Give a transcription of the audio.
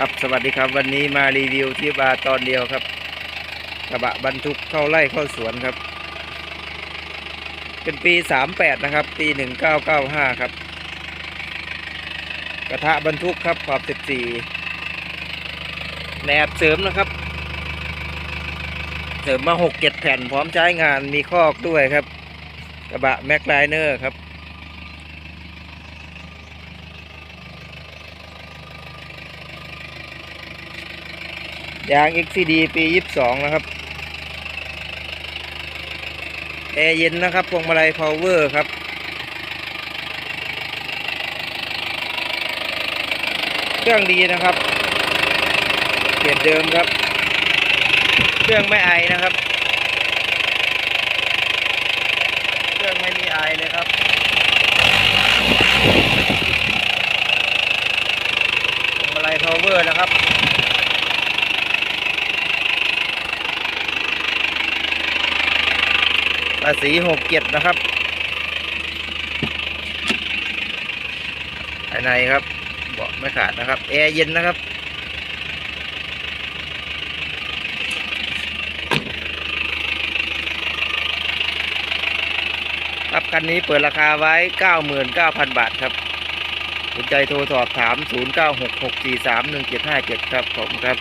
ครับสวัสดีครับวันนี้มารีวิวที่บาตอนเดียวครับ กระบะบรรทุกเข้าไร่เข้าสวนครับ เป็นปี38นะครับ ปี1995ครับ กระทะบรรทุกครับขอบ14แหนบเสริมนะครับ เสริมมา6-7แผ่นพร้อมใช้งานมีคอกด้วยครับ กระบะแม็กไลเนอร์ครับ ยาง XCD ปี 22 นะครับ แอร์เย็นนะครับพวงมาลัยพาวเวอร์ครับ เครื่องดีนะครับเปลี่ยนเดิมครับ เครื่องไม่ไอนะครับ เครื่องไม่มีไอเลยครับพวงมาลัยพาวเวอร์นะครับ ภาษีหกเจ็ดนะครับภายในครับเบาะไม่ขาดนะครับ แอร์เย็นนะครับ ครับคันนี้เปิดราคาไว้ 99,000 บาทครับสนใจโทรสอบถาม 0966431757 ครับผมครับ